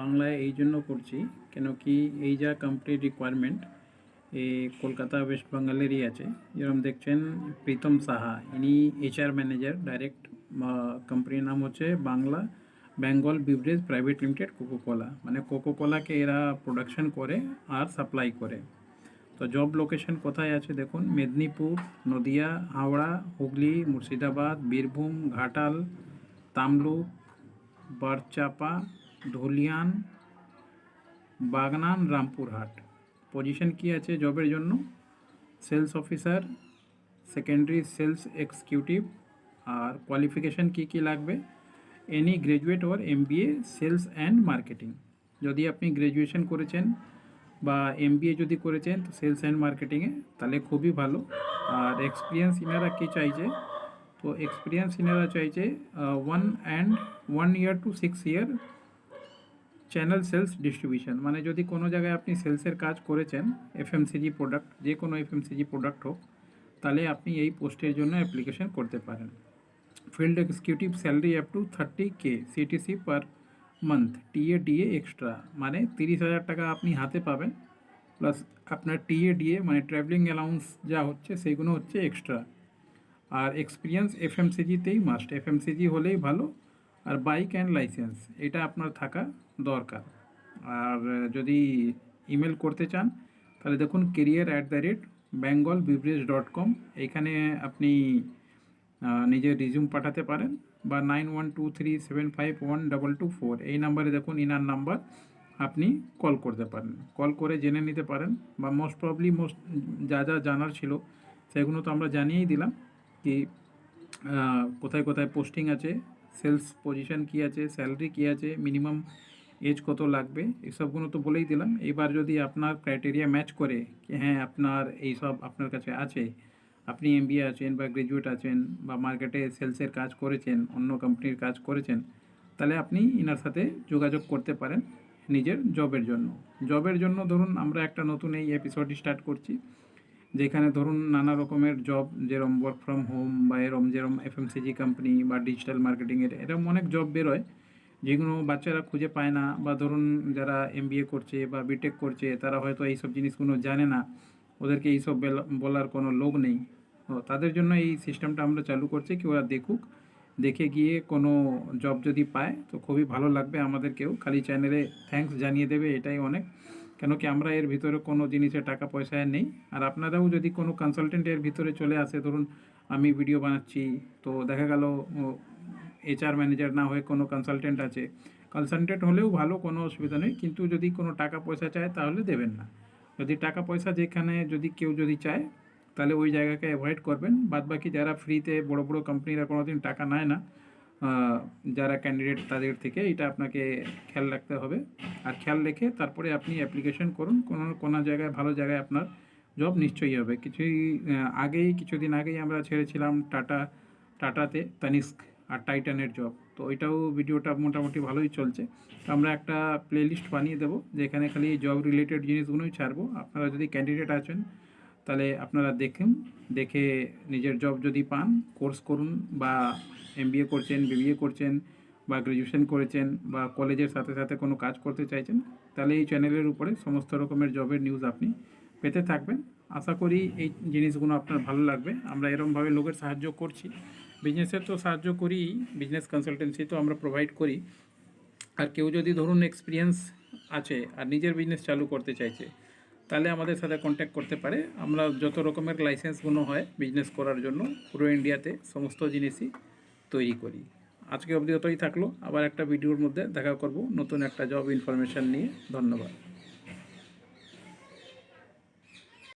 বাংলায় এই জন্য করছি, কেন কি এই যা কোম্পানির রিকোয়ারমেন্ট এই কলকাতা ওয়েস্ট বেঙ্গলেরই আছে। যেরকম দেখছেন, প্রীতম সাহা, ইনি এইচআর ম্যানেজার ডাইরেক্ট কোম্পানির নাম হচ্ছে Bangla Bengal beverage private limited Coca Cola মানে কোকো কোলাকে এরা প্রোডাকশন করে আর সাপ্লাই করে। তো জব লোকেশন কোথায় আছে দেখুন, মেদিনীপুর, নদিয়া, হাওড়া, হুগলি, মুর্শিদাবাদ, বীরভূম, ঘাটাল, তামলুক, বারচাপা ধুলিয়ান বাগনান, রামপুরহাট। পজিশন কি আছে জবের জন্য? Sales officer secondary sales executive আর কোয়ালিফিকেশান কি কি লাগবে? Any graduate or M sales and marketing যদি আপনি গ্র্যাজুয়েশন করেছেন বা এম যদি করেছেন, তো সেলস অ্যান্ড মার্কেটিংয়ে তাহলে খুবই ভালো। আর এক্সপিরিয়েন্স ইনারা কী চাইছে? তো এক্সপিরিয়েন্স ইনারা চাইছে one and one year to six year channel sales distribution মানে যদি কোনো জায়গায় আপনি সেলসের কাজ করেছেন এফএমসিজি প্রোডাক্ট যে কোনো এফএমসিজি প্রোডাক্ট হোক, তাহলে আপনি এই পোস্টের জন্য অ্যাপ্লিকেশন করতে পারেন। Field executive salary up to thirty K CTC per month TA DA extra মানে তিরিশ হাজার টাকা আপনি হাতে পাবেন প্লাস আপনার টিএ ডিএ মানে ট্রাভেলিং অ্যালাউন্স যা হচ্ছে, সেগুলো হচ্ছে এক্সট্রা আর এক্সপিরিয়েন্স এফএমসিজিতেই মাস্ট এফএমসিজি হলেই ভালো আর বাইক অ্যান্ড লাইসেন্স এটা আপনার থাকা দরকার। আর যদি ইমেল করতে চান, তাহলে দেখুন career at the rate Bengal beverage dot com এইখানে আপনি নিজের রিজিউম পাঠাতে পারেন বা nine one two three seven five one double two four এই নাম্বারে দেখুন ইনার নাম্বার আপনি কল করতে পারেন। কল করে জেনে নিতে পারেন বা মোস্ট প্রবলি মোস্ট যা যা জানার ছিল, সেগুলো তো আমরা জানিয়েই দিলাম কি কোথায় কোথায় পোস্টিং আছে সেলস পজিশন কি আছে, স্যালারি কি আছে, মিনিমাম এজ কত লাগবে, এসবগুলো তো বলেই দিলাম। এবার যদি আপনার ক্রাইটেরিয়া ম্যাচ করে হ্যাঁ আপনার এইসব আপনার কাছে আছে, আপনি এম আছেন বা গ্রাজুয়েট আছেন বা মার্কেটে সেলসের কাজ করেছেন, অন্য কোম্পানির কাজ করেছেন, তাহলে আপনি ইনার সাথে যোগাযোগ করতে পারেন নিজের জবের জন্য। জবের জন্য ধরুন আমরা একটা নতুন এই এপিসোড স্টার্ট করছি যেখানে ধরুন নানা রকমের জব যেরকম ওয়ার্ক ফ্রম হোম বা এরম যেরকম এফএমসিজি কোম্পানি বা ডিজিটাল মার্কেটিংয়ের এরকম অনেক জব বেরোয়, যেগুলো বাচ্চারা খুঁজে পায় না বা ধরুন যারা এম করছে বা বিটেক করছে, তারা হয়তো এইসব জিনিসগুলো জানে না, ওদেরকে এইসব বলার কোনো লোক নেই। তাদের জন্য এই সিস্টেমটা আমরা চালু করছি কি ওরা দেখুক, দেখে গিয়ে কোনো জব যদি পায়, তো খুবই ভালো লাগবে আমাদেরকেও। খালি চ্যানেলে থ্যাঙ্কস জানিয়ে দেবে, এটাই অনেক। কেন কি আমরা এর ভিতরে কোনো জিনিসের টাকা পয়সা নেই? আর আপনারাও যদি কোনো কনসালটেন্ট এর ভিতরে চলে আসে, ধরুন আমি ভিডিও বানাচ্ছি, তো দেখা গেল এইচআর ম্যানেজার না হয়ে কোনো কনসালটেন্ট আছে। কনসালটেন্ট হলেও ভালো, কোনো অসুবিধা নেই, কিন্তু যদি কোনো টাকা পয়সা চায় তাহলে দেবেন না। যদি টাকা পয়সা যেখানে যদি কেউ যদি চায়, তাহলে ওই জায়গাকে অ্যাভয়েড করবেন। বাদ বাকি যারা ফ্রিতে বড় বড় কোম্পানিরা কোনো দিন টাকা নেয় না যারা ক্যান্ডিডেট তাদের থেকে এটা আপনাকে খেয়াল রাখতে হবে। আর খেয়াল রেখে তারপরে আপনি অ্যাপ্লিকেশন করুন। কোনো কোনো জায়গায়, ভালো জায়গায় আপনার জব নিশ্চয়ই হবে। কিছুই আগেই, কিছুদিন আগেই আমরা ছেড়েছিলাম টাটা, টাটাতে তানিস্ক আর টাইটানের জব তো ওইটাও ভিডিওটা মোটামুটি ভালোই চলছে। তো আমরা একটা প্লেলিস্ট বানিয়ে দেবো, যেখানে খালি জব রিলেটেড জিনিসগুলোই ছাড়বো। আপনারা যদি ক্যান্ডিডেট আছেন, তাহলে আপনারা দেখুন, দেখে নিজের জব যদি পান কোর্স করুন বা এম করছেন বিবিএ করছেন বা গ্র্যাজুয়েশন করেছেন বা কলেজের সাথে সাথে কোনো কাজ করতে চাইছেন, তাহলে এই চ্যানেলের উপরে সমস্ত রকমের জবের নিউজ আপনি পেতে থাকবেন। আশা করি এই জিনিসগুলো আপনার ভালো লাগবে। আমরা এরমভাবে লোকের সাহায্য করছি। বিজনেসের তো সাহায্য করি বিজনেস কনসালটেন্সি তো আমরা প্রোভাইড করি। আর কেউ যদি ধরুন এক্সপিরিয়েন্স আছে আর নিজের বিজনেস চালু করতে চাইছে, তাহলে আমাদের সাথে কন্ট্যাক্ট করতে পারে। আমরা যত রকমের লাইসেন্সগুলো হয় বিজনেস করার জন্য পুরো ইন্ডিয়াতে সমস্ত জিনিসই তৈরি করি। আজকে অবধি অতই থাকল। আবার একটা ভিডিওর মধ্যে দেখা করব। নতুন একটা জব ইনফরমেশান নিয়ে। ধন্যবাদ।